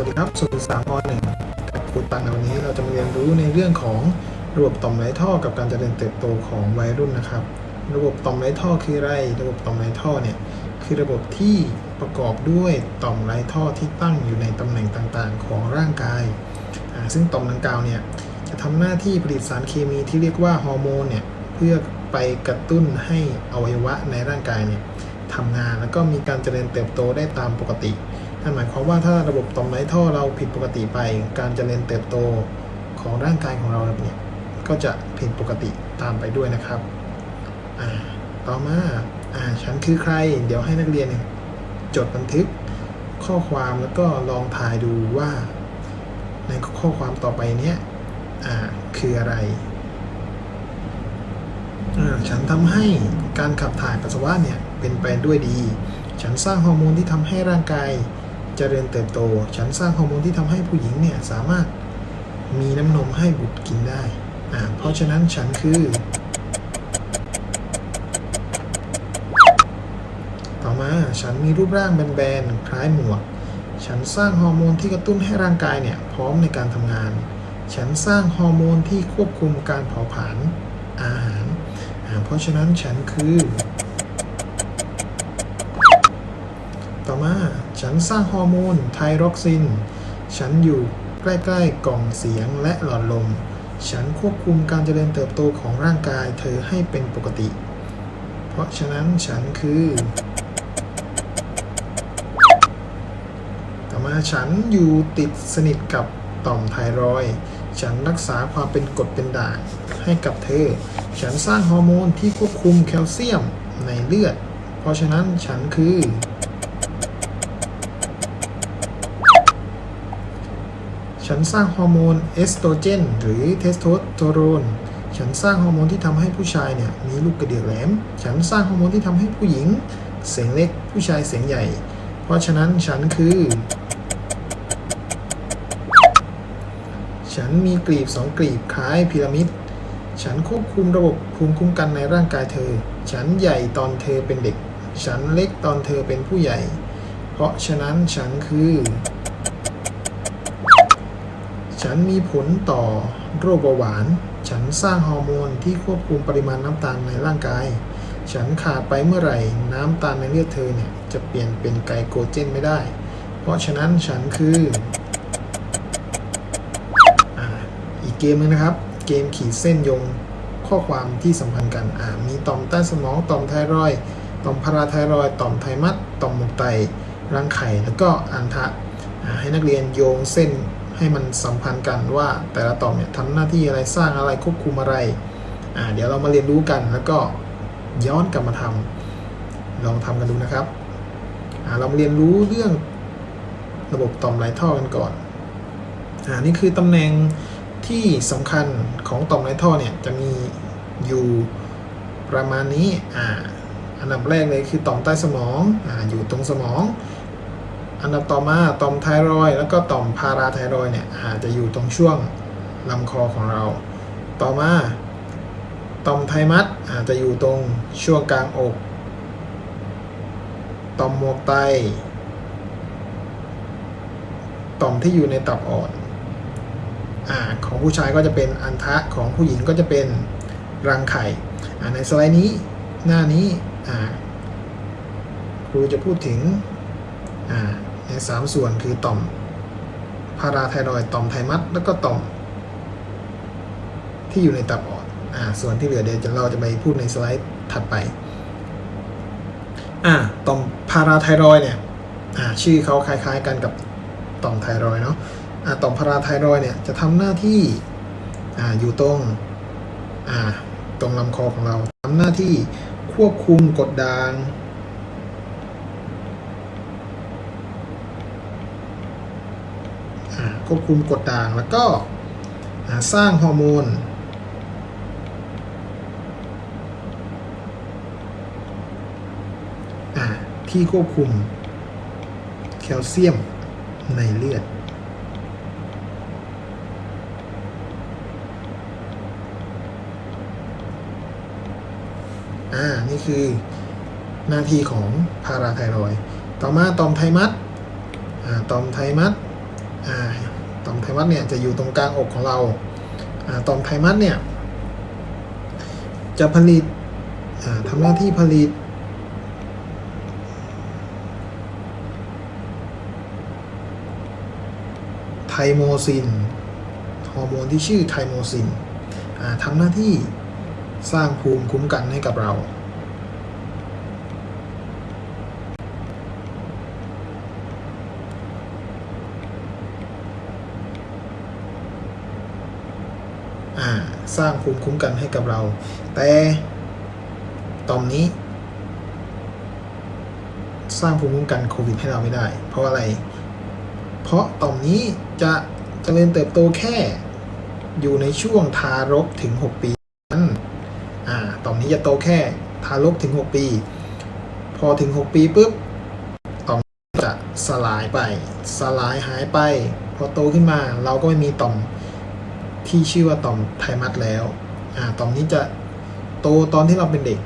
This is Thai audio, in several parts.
วัสดีครับสุดสามอหนึ่งกับครูตันในวันนี้เราจะมาเรียนรู้ในเรื่องของระบบต่อมไร้ท่อกับการเจริญเติบโตของวัยรุ่นนะครับ ระบบต่อมไร้ท่อคืออะไร ระบบต่อมไร้ท่อเนี่ยคือระบบที่ประกอบด้วยต่อมไร้ท่อที่ตั้งอยู่ในตำแหน่งต่างๆ ของร่างกาย ซึ่งต่อมดังกล่าวเนี่ยจะทำหน้าที่ผลิตสารเคมีที่เรียกว่าฮอร์โมนเนี่ยเพื่อไปกระตุ้นให้อวัยวะในร่างกายเนี่ยทำงานแล้วก็มีการเจริญเติบโตได้ตามปกติ นั่นหมายความว่าถ้าระบบต่อมไร้ท่อเราผิดปกติไป การเจริญเติบโตของร่างกายของเราเนี่ยก็จะผิดปกติตามไปด้วยนะครับอ่าต่อมาอ่าฉันคือใคร เดี๋ยวให้นักเรียนจดบันทึกข้อความแล้วก็ลองทายดูว่า ในข้อความต่อไปเนี้ยอ่าคืออะไรฉันทำให้การขับถ่ายปัสสาวะเนี่ยเป็นไปด้วยดี ฉันสร้างฮอร์โมนที่ทำให้ร่างกาย เจริญเติบโต ฉันสร้างฮอร์โมนที่ทำให้ผู้หญิงเนี่ยสามารถมีน้ำนมให้บุตรกินได้อ่าเพราะฉะนั้นฉันคือต่อมาฉันมีรูปร่างแบนๆคล้ายหมวก ฉันสร้างฮอร์โมนที่กระตุ้นให้ร่างกายเนี่ยพร้อมในการทำงาน ฉันสร้างฮอร์โมนที่ควบคุมการเผาผลาญอาหารอ่าเพราะฉะนั้นฉันคือต่อมา ฉันสร้างฮอร์โมนไทรอกซิน ฉันอยู่ใกล้ๆกล่องเสียงและหลอดลม ฉันควบคุมการเจริญเติบโตของร่างกายเธอให้เป็นปกติ เพราะฉะนั้นฉันคือ ต่อมาฉันอยู่ติดสนิทกับต่อมไทรอย ฉันรักษาความเป็นกรดเป็นด่างให้กับเธอ ฉันสร้างฮอร์โมนที่ควบคุมแคลเซียมในเลือด เพราะฉะนั้นฉันคือ ฉันสร้างฮอร์โมนเอสโตรเจนหรือเทสโทสเตอโรน ฉันสร้างฮอร์โมนที่ทำให้ผู้ชายเนี่ยมีลูกกระเดือกแหลม ฉันสร้างฮอร์โมนที่ทำให้ผู้หญิง เสียงเล็กผู้ชายเสียงใหญ่ เพราะฉะนั้นฉันคือ ฉันมีกลีบสองกลีบคล้ายพีระมิด ฉันควบคุมระบบภูมิคุ้มกันในร่างกายเธอ ฉันใหญ่ตอนเธอเป็นเด็ก ฉันเล็กตอนเธอเป็นผู้ใหญ่ เพราะฉะนั้นฉันคือ ฉันมีผลต่อโรคเบาหวาน ฉันสร้างฮอร์โมนที่ควบคุมปริมาณน้ำตาลในร่างกาย ฉันขาดไปเมื่อไหร่น้ำตาลในเลือดเธอเนี่ยจะเปลี่ยนเป็นไกลโคเจนไม่ได้ เพราะฉะนั้นฉันคือออีกเกมหนึงนะครับ เกมขีดเส้นโยงข้อความที่สัมพันธ์กันอ่ามีต่อมใต้สมอง ต่อมไทรอยด์ต่อมพาราไทรอยด์ต่อมไทมัสต่อมหมวกไตรังไข่แล้วก็อันทะอ่าให้นักเรียนโยงเส้น ให้มันสัมพันธ์กันว่าแต่ละต่อมเนี่ยทำหน้าที่อะไรสร้างอะไรควบคุมอะไรอ่าเดี๋ยวเรามาเรียนรู้กันแล้วก็ย้อนกลับมาทำลองทำกันดูนะครับอ่าเรามาเรียนรู้เรื่องระบบต่อมไหลท่อกันก่อนอ่านี่คือตำแหน่งที่สำคัญของต่อมไหลท่อเนี่ยจะมีอยู่ประมาณนี้อ่าอันดับแรกเลยคือต่อมใต้สมองอ่าอยู่ตรงสมอง อันดับต่อมาต่อมไทรอยแล้วก็ต่อมพาราไทรอยเนี่ยอาจจะอยู่ตรงช่วงลำคอของเรา ต่อมาต่อมไทมัสอาจจะอยู่ตรงช่วงกลางอก ต่อมหมวกไต ต่อมที่อยู่ในตับอ่อนอ่าของผู้ชายก็จะเป็นอันทะของผู้หญิงก็จะเป็นรังไข่อ่าในสไลด์นี้หน้านี้อ่าครูจะพูดถึงอ่า สามส่วนคือต่อมพาราไทรอยต่อมไทมัสแล้วก็ต่อม ที่อยู่ในตับอ่อนอ่าส่วนที่เหลือเดี๋ยวเราจะไปพูดในสไลด์ถัดไปอ่าต่อมพาราไทรอยเนี่ยอ่าชื่อเขาคล้ายๆกันกับต่อมไทรอยเนาะอ่าต่อมพาราไทรอยเนี่ยจะทำหน้าที่อ่าอยู่ตรงอ่าตรงลำคอของเราทำหน้าที่ควบคุมกดด่าง อ่า ควบคุมกดด่าง แล้วก็สร้างฮอร์โมนที่ควบคุมแคลเซียมในเลือด อ่า นี่คือหน้าที่ของพาราไทรอย ต่อมาตอมไทมัสอ่า ตอมไทมัสอ่า ต่อมไทมัสเนี่ยจะอยู่ตรงกลางอกของเราอต่อมไทมัสเนี่ยจะผลิตทำหน้าที่ผลิตไทโมซินฮอร์โมนที่ชื่อไทโมซินทำหน้าที่สร้างภูมิคุ้มกันให้กับเรา อ่า สร้างภูมิคุ้มกันให้กับเรา แต่ตอนนี้ สร้างภูมิคุ้มกันโควิดให้เราไม่ได้ เพราะอะไร เพราะต่อมนี้จะเจริญเติบโตแค่ อยู่ในช่วงทารกถึง 6 ปีนั้นอ่าต่อมนี้จะโตแค่ทารกถึง 6 ปี พอถึง 6 ปีปุ๊บต่อมจะสลายไป สลายหายไป พอโตขึ้นมาเราก็ไม่มีต่อม ที่ชื่อว่าต่อมไทมัสแล้วอ่าต่อมนี้จะโตตอนที่เราเป็นเด็ก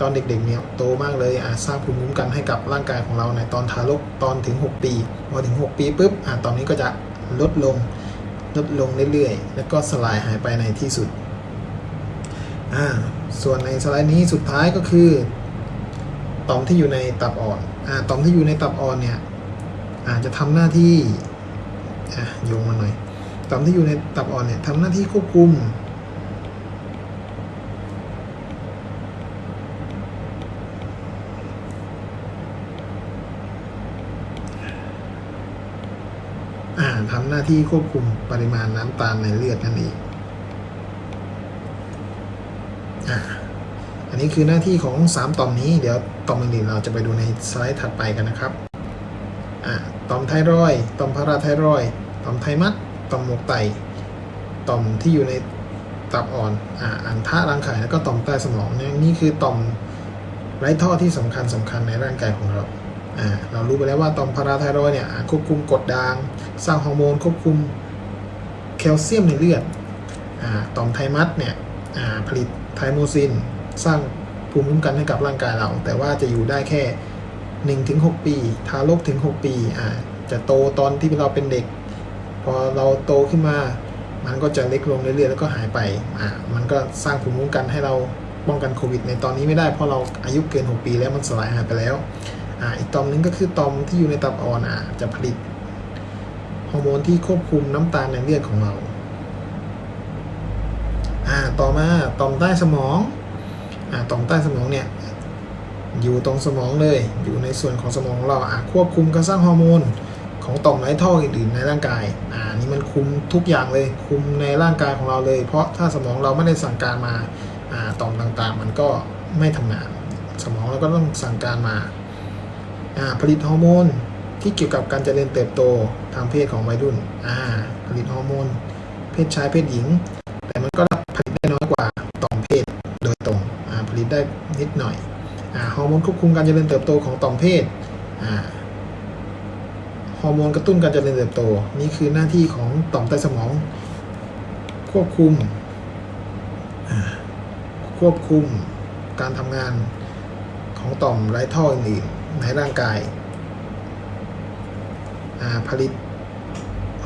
ตอนเด็กๆเนี่ยโตมากเลยอาสร้างภูมิคุ้มกันให้กับร่างกายของเราในตอนทารกตอนถึง 6 ปีพอถึง 6 ปีปุ๊บอ่าตอนนี้ก็จะลดลงลดลงเรื่อยๆ แล้วก็สลายหายไปในที่สุดอ่าส่วนในสไลด์นี้สุดท้ายก็คือต่อมที่อยู่ในตับอ่อนอ่าต่อมที่อยู่ในตับอ่อนเนี่ยอาจจะทำหน้าที่อะโยงมาหน่อย ต่อมที่อยู่ในตับอ่อนเนี่ยทำหน้าที่ควบคุม อ่าทำหน้าที่ควบคุมปริมาณน้ำตาลในเลือดนั่นเองอ่าอันนี้คือหน้าที่ของ 3 ต่อมนี้ เดี๋ยวต่อมอื่นๆเราจะไปดูในสไลด์ถัดไปกันนะครับอ่าต่อมไทรอย ต่อมพาราไทรอย ต่อมไทมัส ต่อมหมวกไต ต่อมที่อยู่ในตับอ่อนอ่าอันทะรังไข่แล้วก็ต่อมใต้สมองเนี่ยนี่คือต่อมไร้ท่อที่สำคัญสำคัญในร่างกายของเราอ่าเรารู้ไปแล้วว่าต่อมพาราไทรอยเนี่ยควบคุมกรดด่าง สร้างฮอร์โมนควบคุมแคลเซียมในเลือดอ่าต่อมไทมัสเนี่ยอ่าผลิตไทโมซิน สร้างภูมิคุ้มกันให้กับร่างกายเรา แต่ว่าจะอยู่ได้แค่ 1-6 ปี ทารกถึง 6 ปีอ่าจะโตตอนที่เราเป็นเด็ก อเราโตขึ้นมา มันก็จะเล็กลงเรื่อยๆแล้วก็หายไปอ่ามันก็สร้างภูมิคุ้มกันให้เราป้องกันโควิดในตอนนี้ไม่ได้เพราะเราอายุเกิน 6 ปีแล้วมันสลายหายไปแล้วอ่าอีกตอมหนึงก็คือตอมที่อยู่ในตับอ่อนอ่าจะผลิตฮอร์โมนที่ควบคุมน้ำตาลในเลือดของเราอ่าต่อมาต่อมใต้สมองอ่าต่อมใต้สมองเนี่ยอยู่ตรงสมองเลยอยู่ในส่วนของสมองของเราอ่าควบคุมการสร้างฮอร์โมน ของต่อมไร้ท่ออื่นๆในร่างกาย อ่านี่มันคุมทุกอย่างเลย คุมในร่างกายของเราเลย เพราะถ้าสมองเราไม่ได้สั่งการมา อ่าต่อมต่างๆ มันก็ไม่ทำงาน สมองเราก็ต้องสั่งการมา อ่าผลิตฮอร์โมนที่เกี่ยวกับการเจริญเติบโตทางเพศของวัยรุ่น อ่า ผลิตฮอร์โมนเพศชายเพศหญิง แต่มันก็ผลิตได้น้อยกว่าต่อมเพศโดยตรง อ่า ผลิตได้นิดหน่อย อ่า ฮอร์โมนควบคุมการเจริญเติบโตของต่อมเพศ อ่า อร์โมนกระตุ้นการเจริญเติบโต นี่คือหน้าที่ของต่อมใต้สมอง ควบคุม ควบคุมการทำงานของต่อมไร้ท่ออื่นๆในร่างกายาผลิต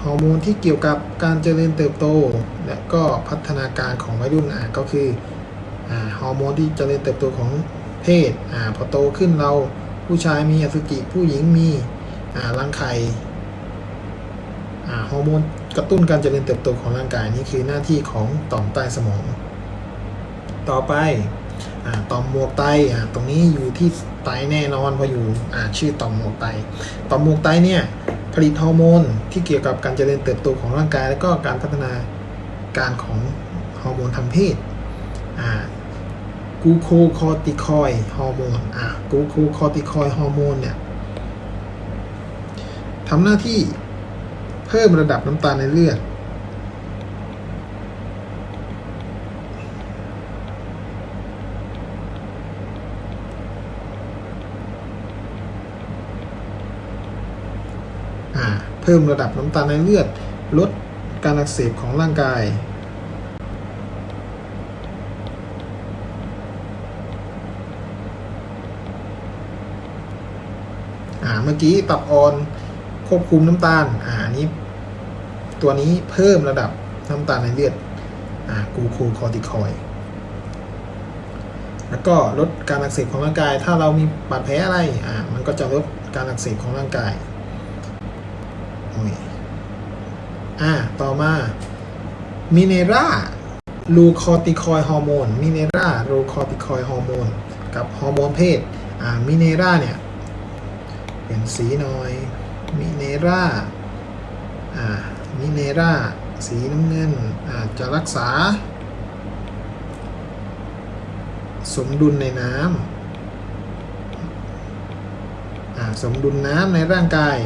ฮอร์โมนที่เกี่ยวกับการเจริญเติบโต และก็พัฒนาการของวัยรุ่นก็คืออฮอร์โมนที่เจริญเติบโตของเพศอพอโตขึ้นเราผู้ชายมีอสุจิผู้หญิงมี อ่ารังไข่อ่าฮอร์โมนกระตุ้นการเจริญเติบโตของร่างกายนี่คือหน้าที่ของต่อมใต้สมอง ต่อไปอ่าต่อมหมวกไตอ่าตรงนี้อยู่ที่ไตแน่นอนเพราะอยู่อ่าชื่อต่อมหมวกไต ต่อมหมวกไตเนี่ยผลิตฮอร์โมนที่เกี่ยวกับการเจริญเติบโตของร่างกาย และก็การพัฒนาการของฮอร์โมนทางเพศอ่ากูโคคอติคอยฮอร์โมนอ่ากูโคคอติคอยฮอร์โมนเนี่ย ทำหน้าที่เพิ่มระดับน้ำตาลในเลือดอ่าเพิ่มระดับน้ำตาลในเลือด ลดการอักเสบของร่างกายอ่าเมื่อกี้ตับอ่อน ควบคุมน้ำตาล อ่าอันนี้ ตัวนี้เพิ่มระดับน้ำตาลในเลือด อ่ากูโคคอติคอย แล้วก็ลดการอักเสบของร่างกาย ถ้าเรามีบาดแผลอะไร อ่า มันก็จะลดการอักเสบของร่างกายโอ้ยอ่า ต่อมามิเนราลูคอติคอยฮอร์โมน มิเนราลูคอติคอยฮอร์โมน กับฮอร์โมนเพศ อ่า มิเนราเนี่ย เปลี่ยนสีหน่อย มิเนราอ่ามิเนราสีน้ำเงินอ่าจะรักษา สมดุลในน้ำสมดุลน้ำในร่างกาย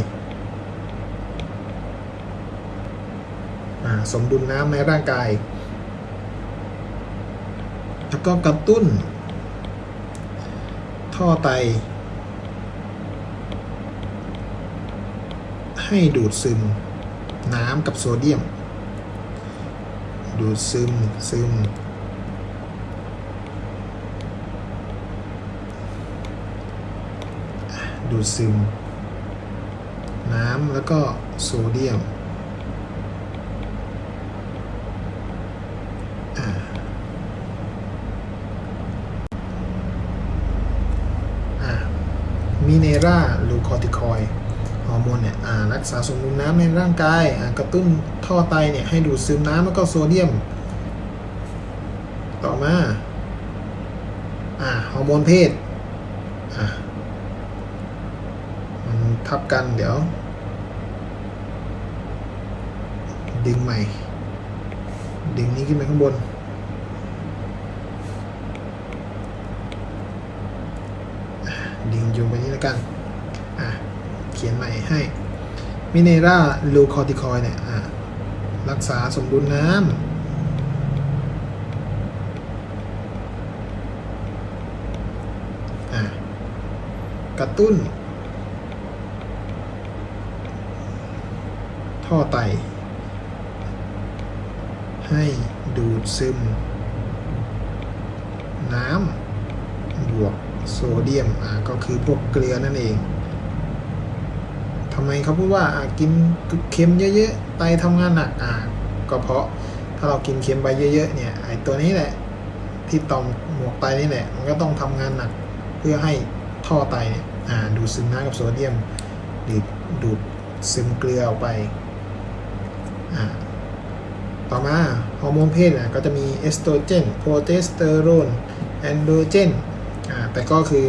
สมดุลน้ำในร่างกาย แล้วก็กระตุ้น ท่อไต ให้ดูดซึมน้ำกับโซเดียม ดูดซึมซึม ดูดซึม น้ำแล้วก็โซเดียมอ่าอ่ามิเนราลูคอติคอยด์ ฮอร์โมนเนี่ยรักษาสมดุลน้ำในร่างกายกระตุ้นท่อไตเนี่ยให้ดูดซึมน้ำแล้วก็โซเดียม ต่อมาอ่าฮอร์โมนเพศอ่ามันทับกันเดี๋ยว ดึงใหม่ ดึงนี้ขึ้นไปข้างบนดึงโยงไปนี้แล้วกัน เขียนใหม่ให้มิเนราลูคอติคอยเนี่ยรักษาสมดุลน้ำกระตุ้น ท่อไต ให้ดูดซึม น้ำบวกโซเดียมอะก็คือพวกเกลือนั่นเอง ทำไมเขาพูดว่าอะกินเค็มเยอะๆไตทำงานหนักอะก็เพราะถ้าเรากินเค็มไปเยอะๆเนี่ยไอตัวนี้แหละ ที่ต่อมหมวกไตนี่แหละ มันก็ต้องทำงานหนักเพื่อให้ท่อไตเนี่ยอ่าดูดซึมน้ำกับโซเดียมหรือดูดซึมเกลือออกไปอ่าต่อมาฮอร์โมนเพศเนี่ยก็จะมีเอสโตรเจนโปรเตสเตอโรนแอนโดรเจนอ่าแต่ก็คือ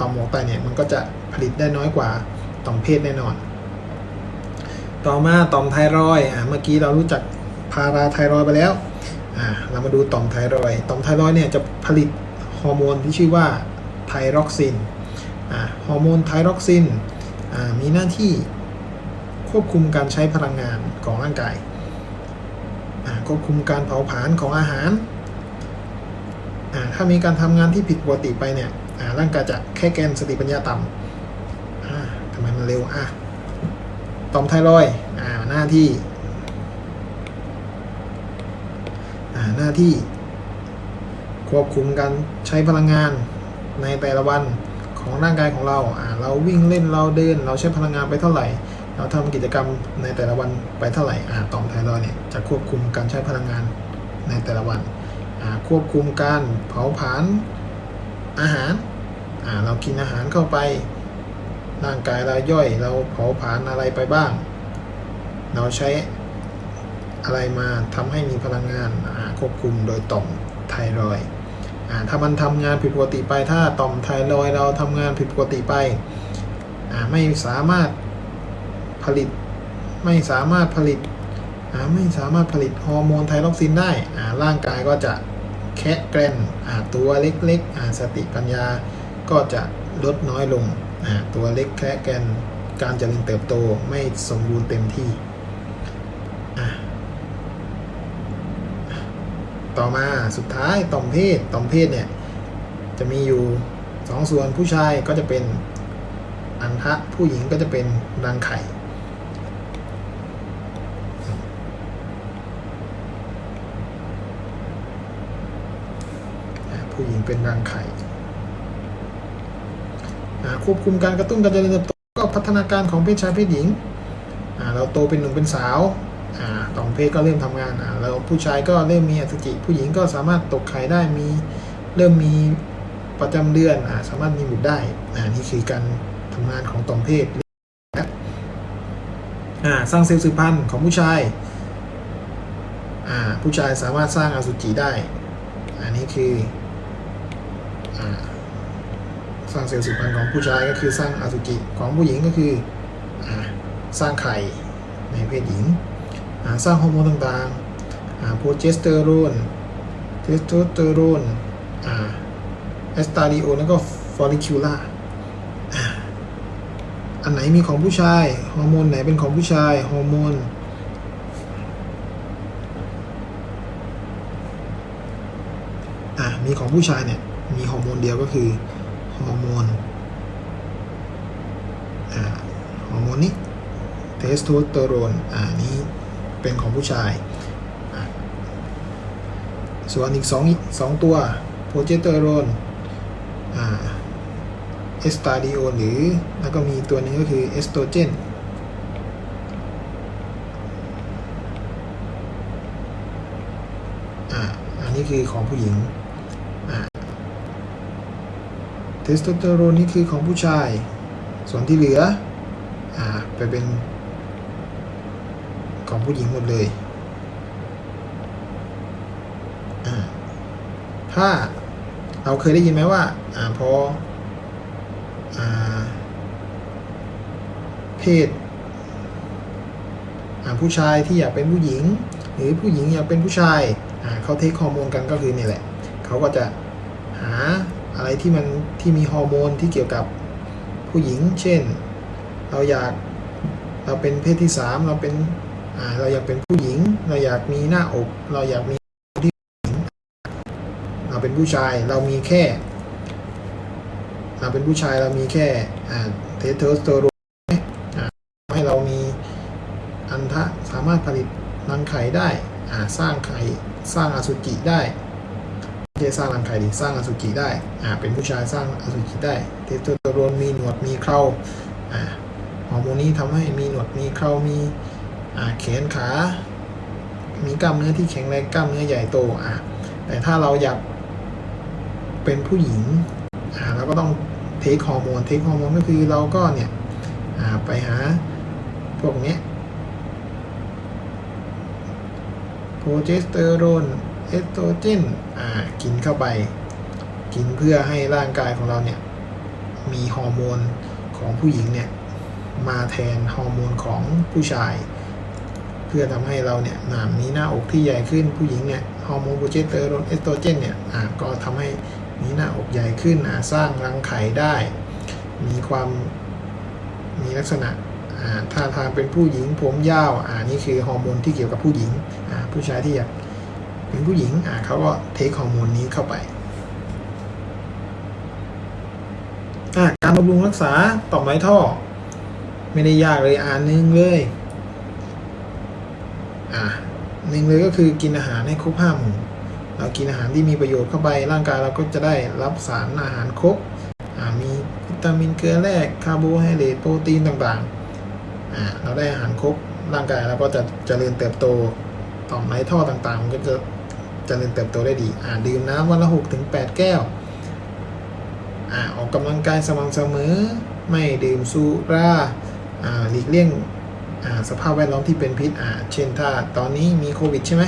ต่อมหมวกไตเนี่ยมันก็จะผลิตได้น้อยกว่า ต่อมเพศแน่นอน ต่อมาต่อมไทรอย์อ่าเมื่อกี้เรารู้จักพาราไทรอย์ไปแล้วอ่าเรามาดูต่อมไทรอย์ต่อมไทรอย์เนี่ยจะผลิตฮอร์โมนที่ชื่อว่าไทรอกซินอ่าฮอร์โมนไทรอกซินอ่ามีหน้าที่ควบคุมการใช้พลังงานของร่างกายอ่าควบคุมการเผาผลาญของอาหารอ่าถ้ามีการทำงานที่ผิดปกติไปเนี่ยอ่าร่างกายจะแค่แกนสติปัญญาต่ำอ่าทำ ไมมันเร็วอะต่อมไทรอยอ่าหน้าที่อ่าหน้าที่ ควบคุมการใช้พลังงานในแต่ละวันของร่างกายของเราอ่าเราวิ่งเล่นเราเดิน เราใช้พลังงานไปเท่าไหร่ เราทำกิจกรรมในแต่ละวันไปเท่าไหร่อ่าต่อมไทรอยเนี่ยจะควบคุมการใช้พลังงานในแต่ละวันอ่าควบคุมการเผาผลาญอาหารอ่าเรากินอาหารเข้าไป ร่างกายเราย่อย เราเผาผลาญอะไรไปบ้าง เราใช้อะไรมาทำให้มีพลังงานควบคุมโดยต่อมไทรอยด์อ่าถ้ามันทำงานผิดปกติไปถ้าต่อมไทรอยด์เราทำงานผิดปกติไป ไม่สามารถผลิต ไม่สามารถผลิตไม่สามารถผลิตฮอร์โมนไทรอกซินได้ ร่างกายก็จะแคะแกรนตัวเล็กๆสติปัญญาก็จะลดน้อยลง ตัวเล็กแค่แกนการเจริญเติบโตไม่สมบูรณ์เต็มที่ ต่อมาสุดท้ายต่อมเพศต่อมเพศเนี่ย จะมีอยู่สองส่วนผู้ชายก็จะเป็นอันทะผู้หญิงก็จะเป็นรังไข่ผู้หญิงเป็นรังไข่ ควบคุมการกระตุ้นการเจริญเติบโตก็พัฒนาการของเพศชายเพศหญิงเราโตเป็นหนุ่มเป็นสาวต่อมเพศก็เริ่มทำงานอ่าผู้ชายก็เริ่มมีอสุจิ ผู้หญิงก็สามารถตกไข่ได้มีเริ่มมีประจำเดือนสามารถมีบุตรได้นี่คือการทำงานของต่อมเพศสร้างเซลล์สืบพันธุ์ของผู้ชายผู้ชายสามารถสร้างอสุจิได้ อันนี้คืออ สร้างเซลล์สืบพันธุ์ของผู้ชายก็คือสร้างอสุจิของผู้หญิงก็คืออสร้างไข่ในเพศหญิง สร้างฮอร์โมนต่างๆโปรเจสเตอโรนเทสโทสเตอโรนเอสตาดิโอแล้วก็ฟอลิคิวล่าอันไหนมีของผู้ชาย ฮอร์โมนไหนเป็นของผู้ชาย ฮอร์โมนมีของผู้ชายเนี่ย มีฮอร์โมนเดียวก็คือ ฮอร์โมนอ่าฮอร์โมนนี้เทสโทสเตอโรนอ่านี้เป็นของผู้ชาย ส่วนอีกสองสองตัวโปรเจสเตอโรนอ่าเอสตาดิโอนหรือแล้วก็มีตัวนึงก็คือเอสโตรเจนอ่าอันนี้คือของผู้หญิงอ่า เทสโทสเตอโรนนี่คือของผู้ชาย ส่วนที่เหลืออ่าไปเป็นของผู้หญิงหมดเลยถ้าเราเคยได้ยินไหมว่าอ่าพออ่าเพศอ่าผู้ชายที่อยากเป็นผู้หญิง หรือผู้หญิงอยากเป็นผู้ชายอ่าเขาเทคฮอร์โมนกันก็คือนี่แหละ เขาก็จะหา อะไรที่มันที่มีฮอร์โมนที่เกี่ยวกับผู้หญิง เช่น เราอยากเราเป็นเพศที่สามเราเป็นอ่าเราอยากเป็นผู้หญิง เราอยากมีหน้าอก เราอยากมีที่หญิงเราเป็นผู้ชายเรามีแค่ เราเป็นผู้ชายเรามีแค่เทสโทสเตอโรนให้เรามีอันทะสามารถผลิตรังไข่ได้อ่าสร้างไข่สร้างอสุจิได้ ไม่ใช่สร้างรังไข่ดิสร้างอสุจิได้อ่าเป็นผู้ชายสร้างอสุจิได้เทสโทสเตอโรนมีหนวดมีเคราอ่าฮอร์โมนนี้ทำให้มีหนวดมีเครามีอ่าแขนขา มีกล้ามเนื้อที่แข็งแรงกล้ามเนื้อใหญ่โตอ่าแต่ถ้าเราอยากเป็นผู้หญิงอ่าเราก็ต้องเทคฮอร์โมนเทคฮอร์โมนก็คือเราก็เนี่ยอ่าไปหาพวกนี้โปรเจสเตอโรน เอสโตรเจนอ่ากินเข้าไป กินเพื่อให้ร่างกายของเราเนี่ย มีฮอร์โมนของผู้หญิงเนี่ย มาแทนฮอร์โมนของผู้ชาย เพื่อทำให้เราเนี่ยอ่ามมีหน้าอกที่ใหญ่ขึ้นผู้หญิงเนี่ยฮอร์โมนโปรเจสเตอโรนเอสโตรเจนเนี่ยอ่าก็ทำให้มีหน้าอกใหญ่ขึ้นอ่าสร้างรังไข่ได้ มีความมีลักษณะอ่าท่าทางเป็นผู้หญิงผมยาว อ่านี่คือฮอร์โมนที่เกี่ยวกับผู้หญิง อ่าผู้ชายที่อยาก เป็นผู้หญิงอ่าเขาก็เทคฮอร์โมนนี้เข้าไปอ่าการบำรุงรักษาต่อมไม้ท่อ ไม่ได้ยากเลยอ่านหนึ่งเลยอ่าหนึ่งเลยก็คือกินอาหารให้ครบห้าหมู่เรากินอาหารที่มีประโยชน์เข้าไปร่างกายเราก็จะได้รับสารอาหารครบมีวิตามินเกลือแร่คาร์โบไฮเดรตโปรตีนต่างๆเราได้อาหารครบร่างกายเราก็จะเจริญเติบโตต่อมไม้ท่อต่างๆ มันก็จะ จเจริญเติบโตได้ดี อ่าดื่มน้ำวันละหกถึงแปดแก้ว อ่าออกกำลังกายสม่ำเสมอ ไม่ดื่มสุราอ่าหลีกเลี่ยงอ่าสภาพแวดล้อมที่เป็นพิษอ่าเช่นถ้าตอนนี้มีโควิดใช่ไหม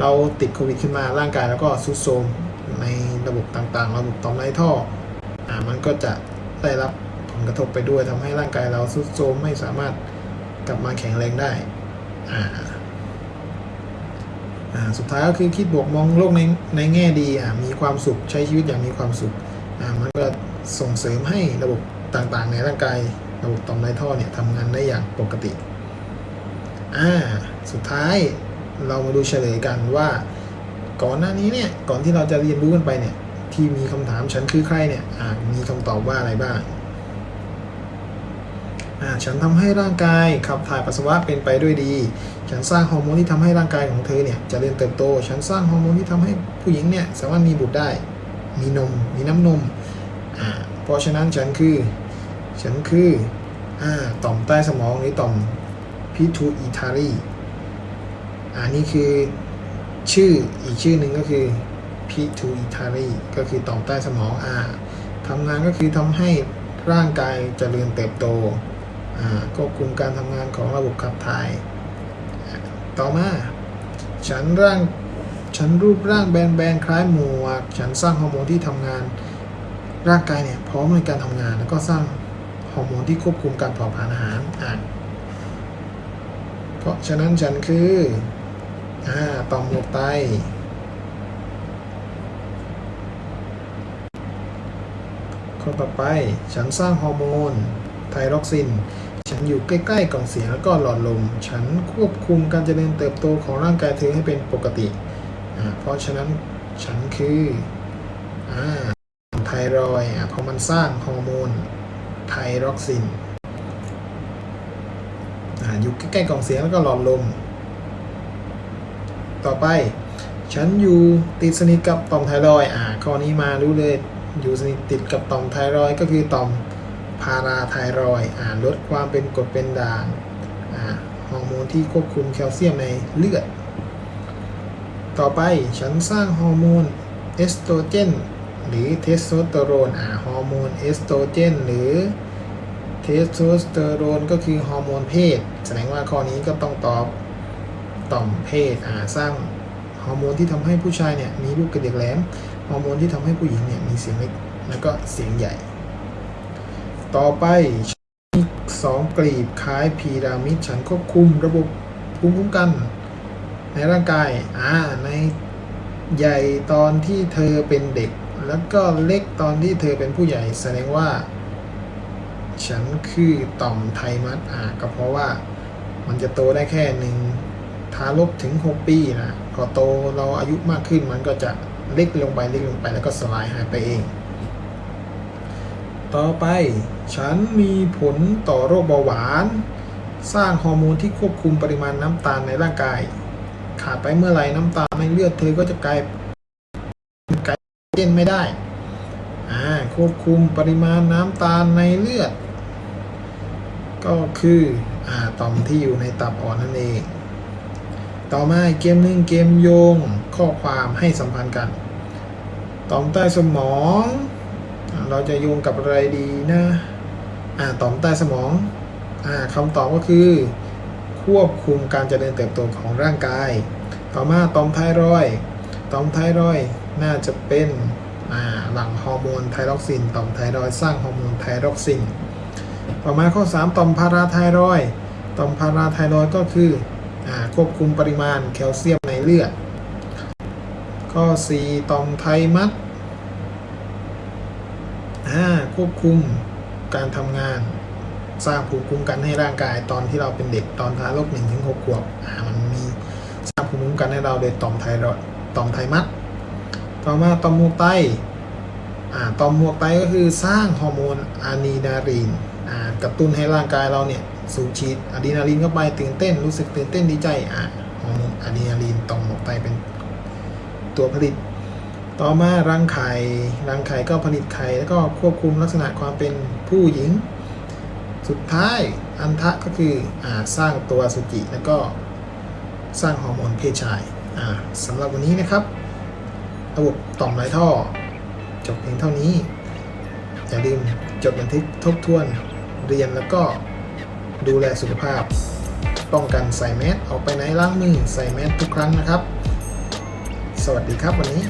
เราติดโควิดขึ้นมาร่างกายแล้วก็ซุดโทรมในระบบต่างๆ ระบบต่อมไร้ท่ออ่ามันก็จะได้รับผลกระทบไปด้วยทำให้ร่างกายเราซุดโทรมไม่สามารถกลับมาแข็งแรงได้อ่า สุดท้ายก็คือคิดบวกมองโลกในในแง่ดีอ่ามีความสุขใช้ชีวิตอย่างมีความสุขอ่ามันก็ส่งเสริมให้ระบบต่างๆ ในร่างกายระบบต่อมไร้ท่อเนี่ยทำงานได้อย่างปกติอ่าสุดท้ายเรามาดูเฉลยกันว่า ก่อนหน้านี้เนี่ยก่อนที่เราจะเรียนรู้กันไปเนี่ยที่มีคำถามฉันคือใครเนี่ยมีคำตอบว่าอะไรบ้าง ฉันทำให้ร่างกายขับถ่ายปัสสาวะเป็นไปด้วยดี ฉันสร้างฮอร์โมนที่ทำให้ร่างกายของเธอเนี่ยจเจริญเติบโต ฉันสร้างฮอร์โมนที่ทำให้ผู้หญิงเนี่ยสามารถมีบุตรได้ มีนม มีน้ำนม อ่า เพราะฉะนั้นฉันคือ ฉันคือ อ่า ต่อมใต้สมองหรือต่อมพิทูอิทารีอันนี้คือชื่ออีกชื่อหนึ่งก็คือ pituitary ก็คือต่อมใต้สมองอ่าทำงานก็คือทำให้ร่างกายเจริญเติบโต ควบคุมการทำงานของระบบขับถ่าย ต่อมา ฉันร่างฉันรูปร่างแบนๆคล้ายหมวก ฉันสร้างฮอร์โมนที่ทำงานร่างกายเนี่ยพร้อมในการทำงาน แล้วก็สร้างฮอร์โมนที่ควบคุมการเผาผลาญอาหารอะเพราะฉะนั้นฉันคืออ่าต่อมหมวกไตข้อต่อไปฉันสร้างฮอร์โมน ไทรอกซิน ฉันอยู่ใกล้ๆกล่องเสียงแล้วก็หลอดลม ฉันควบคุมการเจริญเติบโตของร่างกายเธอให้เป็นปกติ เพราะฉะนั้นฉันคือไทรอยด์อะเพราะมันสร้างฮอร์โมนไทรอกซินอยู่ใกล้ๆกล่องเสียงแล้วก็หลอดลม ต่อไป ฉันอยู่ติดสนิทกับต่อมไทรอยด์อ่าข้อนี้มารู้เลย อยู่สนิทติดกับต่อมไทรอยด์ก็คือต่อม พาราไทรอยอ่าลดความเป็นกรดเป็นด่างฮอร์โมนที่ควบคุมแคลเซียมในเลือด ต่อไปฉันสร้างฮอร์โมนเอสโตรเจนหรือเทสโทสเตอโรนฮอร์โมนเอสโตรเจนหรือเทสโทสเตอโรนก็คือฮอร์โมนเพศ แสดงว่าข้อนี้ก็ต้องตอบต่อมเพศสร้างฮอร์โมนที่ทำให้ผู้ชายเนี่ยมีลูกกระเดือกแหลมฮอร์โมนที่ทำให้ผู้หญิงเนี่ยมีเสียงเล็กแล้วก็เสียงใหญ่ ต่อไปมีสองกลีบคล้ายพีระมิดฉันควบคุมระบบภูมิคุ้มกัน ในร่างกาย อ่า ในใหญ่ตอนที่เธอเป็นเด็ก แล้วก็เล็กตอนที่เธอเป็นผู้ใหญ่ แสดงว่า ฉันคือต่อมไทมัสอ่าก็เพราะว่ามันจะโตได้แค่หนึ่งทารกถึง 6 ปีนะ พอโตเราอายุมากขึ้นมันก็จะเล็กลงไปเล็กลงไปแล้วก็สลายหายไปเอง ต่อไป ฉันมีผลต่อโรคเบาหวาน สร้างฮอร์โมนที่ควบคุมปริมาณน้ำตาลในร่างกาย ขาดไปเมื่อไหร่น้ำตาลในเลือดเธอก็จะกลายไกลเจนไม่ได้ควบคุมปริมาณน้ำตาลในเลือด ก็คืออาต่อมที่อยู่ในตับอ่อนนั่นเอง ต่อมาเกมหนึ่งเกมโยงข้อความให้สัมพันธ์กัน ต่อมใต้สมอง เราจะโยงกับอะไรดีนะอ่าต่อมใต้สมองอ่าคำตอบก็คือ ควบคุมการเจริญเติบโตของร่างกาย ต่อมาต่อมไทรอยต่อมไทรอยน่าจะเป็นอ่าหลังฮอร์โมนไทรอกซิน ต่อมไทรอยสร้างฮอร์โมนไทรอกซิน ต่อมาข้อ 3 ต่อมพาราไทรอยต่อมพาราไทรอยก็คืออ่าควบคุมปริมาณแคลเซียมในเลือดข้อ 4ต่อมไทมัส อ่าควบคุมการทำงาน สร้างภูมิคุ้มกันให้ร่างกาย ตอนที่เราเป็นเด็กตอนทารกหนึ่งถึงหกขวบอ่ามันมีสร้างภูมิคุ้มกันให้เราโดยต่อมไทรอยต่อมไทมัสต่อมาต่อมหมวกไตอ่าต่อมหมวกไตก็คือสร้างฮอร์โมนอะดรีนาลีนอ่ากระตุ้นให้ร่างกายเราเนี่ยสูบฉีดอะดรีนาลีนเข้าไปตื่นเต้นรู้สึกตื่นเต้นดีใจอ่าฮอร์โมนอะดรีนาลีนต่อมหมวกไตเป็นตัวผลิต ต่อมารังไข่รังไข่ก็ผลิตไข่แล้วก็ควบคุมลักษณะความเป็นผู้หญิง สุดท้ายอันทะก็คืออาสร้างตัวสุจิแล้วก็สร้างฮอร์โมนเพศชายอ่าสำหรับวันนี้นะครับ ระบบต่อมไรท่อ จบเพียงเท่านี้ อย่าลืมจดบันทึกทบทวนเรียนแล้วก็ดูแลสุขภาพ ป้องกันใส่แมสออกไปไหนล้างมือใส่แมสทุกครั้งนะครับ สวัสดีครับวันนี้